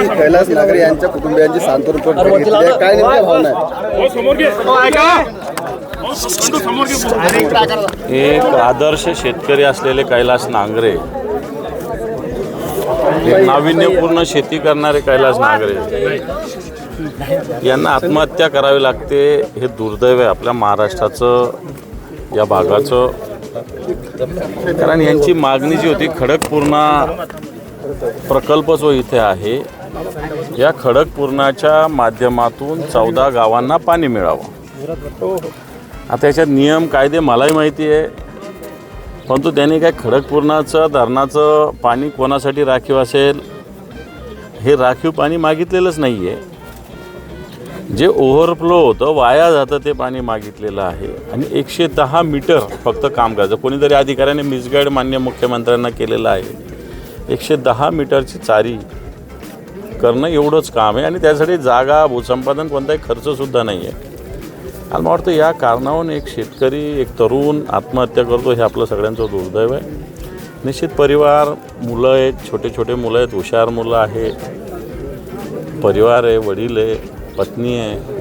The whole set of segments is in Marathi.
की कैलास नागरे यांच्या कुटुंबियांची सांत्वन घेतली आहे म्हणजे काय नेमक्या भावना आहे? एक आदर्श शेतकरी असलेले कैलास नांगरे. नाविन्यपूर्ण शेती करणारे कैलास नांगरे. यांना आत्महत्या करावी लागते हे दुर्दैव आहे आपल्या महाराष्ट्राचं या भागाचं. कारण यांची मागणी जी होती खडकपूर्णा प्रकल्प जो इथे आहे या खडकपूर्णाच्या माध्यमातून चौदा गावांना पाणी मिळावं. आता याच्यात नियम कायदे मलाही माहिती आहे. परंतु त्यांनी काय खडकपूर्णाचं धरणाचं पाणी कोणासाठी राखीव असेल? हे राखीव पाणी मागितलेलंच नाही आहे जे ओव्हरफ्लो होतं वाया जातं ते पाणी मागितलेलं आहे. आणि एकशे दहा मीटर फक्त काम करायचं कोणीतरी अधिकाऱ्याने मिसगाईड मान्य मुख्यमंत्र्यांना केलेलं आहे. एकशे दहा मीटरची चारी करणं एवढंच काम आहे आणि त्यासाठी जागा भूसंपादन कोणताही खर्चसुद्धा नाही आहे आणि मला वाटतं या कारणावरून एक शेतकरी एक तरुण आत्महत्या करतो हे आपलं सगळ्यांचं दुर्दैव आहे. निश्चित परिवार मुलं आहेत छोटे छोटे मुलं आहेत हुशार मुलं आहे परिवार आहे वडील आहे पत्नी आहे.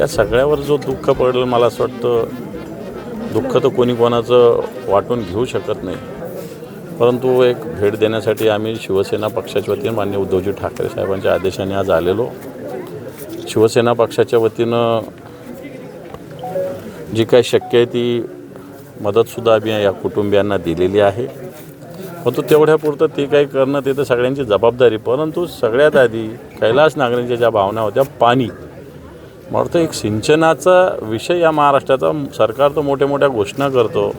या सगळ्यावर जो दुःख पडलं मला असं वाटतं दुःख तर कोणी कोणाचं वाटून घेऊ शकत नाही. परंतु एक भेट देण्यासाठी आम्ही शिवसेना पक्षाच्या वतीनं मान्य उद्धवजी ठाकरे साहेबांच्या आदेशाने आज आलेलो. शिवसेना पक्षाच्या वतीनं जी काही शक्य आहे ती मदतसुद्धा आम्ही या कुटुंबियांना दिलेली आहे. परंतु तेवढ्यापुरतं ते काही करणं ते तर सगळ्यांची जबाबदारी. परंतु सगळ्यात आधी कैलास नागरिकांच्या ज्या भावना होत्या पाणी. मला वाटतं एक सिंचनाचा विषय या महाराष्ट्राचा. सरकार तर मोठ्या मोठ्या घोषणा करतो.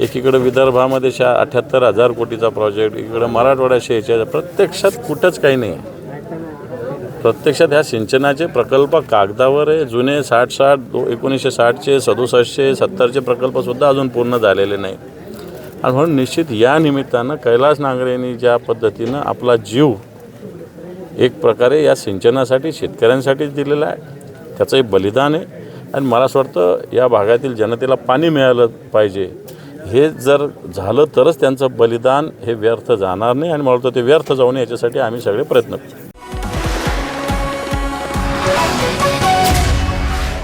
एकीकडं विदर्भामध्ये शा अठ्याहत्तर हजार कोटीचा प्रोजेक्ट इकडं मराठवाड्या शेच्या प्रत्यक्षात कुठंच काही नाही. प्रत्यक्षात ह्या सिंचनाचे प्रकल्प कागदावर आहे जुने साठ साठ दो एकोणीसशे साठचे सदुसष्टचे सत्तरचे प्रकल्पसुद्धा अजून पूर्ण झालेले नाही आणि म्हणून निश्चित या निमित्तानं कैलास नांगरेंनी ज्या पद्धतीनं आपला जीव एक प्रकारे या सिंचनासाठी शेतकऱ्यांसाठीच दिलेला आहे. त्याचंही बलिदान आहे. आणि मला असं वाटतं या भागातील जनतेला पाणी मिळालं पाहिजे. हे जर झालं तरच त्यांचं बलिदान हे व्यर्थ जाणार नाही. आणि मला ते व्यर्थ जाऊ नये याच्यासाठी आम्ही सगळे प्रयत्न करू.